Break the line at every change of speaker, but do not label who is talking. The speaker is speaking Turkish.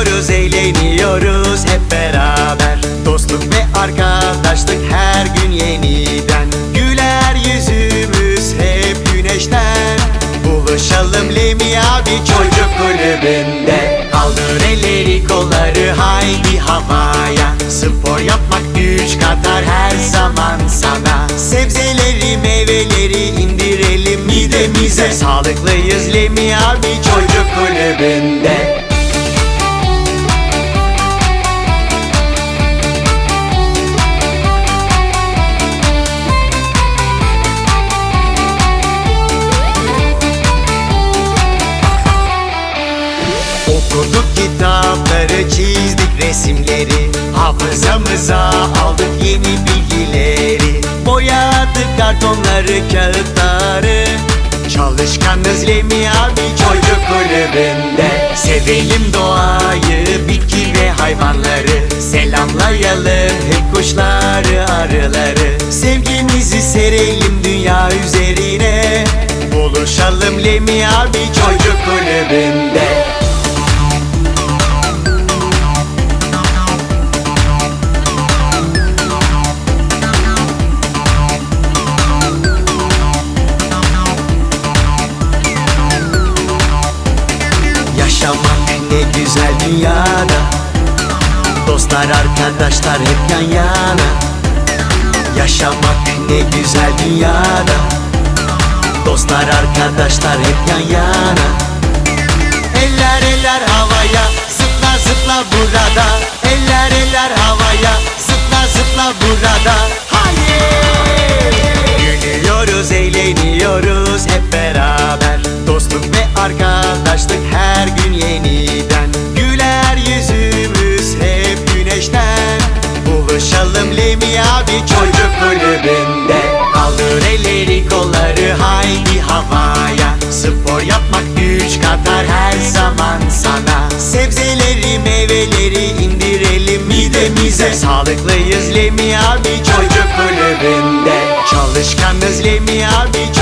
Gülüyoruz, eğleniyoruz hep beraber. Dostluk ve arkadaşlık her gün yeniden. Güler yüzümüz hep güneşten. Buluşalım Lemi abi çocuk kulübünde. Kaldır elleri kolları haydi havaya. Spor yapmak güç katar her zaman sana. Sebzeleri meyveleri indirelim midemize. Sağlıklıyız Lemi abi çocuk kulübünde. Çizdik resimleri Hafızamıza aldık yeni bilgileri. Boyadık kartonları, kağıtları. Çalışkanız Lemi abi çocuk kulübünde. Sevelim doğayı, bitki ve hayvanları. Selamlayalım hep kuşları, arıları. Sevgimizi serelim dünya üzerine. Buluşalım Lemi abi çocuk kulübünde dünyada Dostlar arkadaşlar hep yan yana. Yaşamak ne güzel dünyada. Dostlar arkadaşlar hep yan yana. Eller eller havaya zıpla zıpla burada. Eller eller havaya zıpla zıpla burada. Hayır! Gülüyoruz eğleniyoruz hep beraber. Dostluk ve arkadaşlık her gün yeniden Lemi abi çocuk kulübünde. Kaldır elleri kolları haydi havaya. Spor yapmak güç katar her zaman sana. Sebzeleri meyveleri indirelim midemize. Sağlıklıyız Lemi abi çocuk kulübünde. Çalışkanız Lemi abi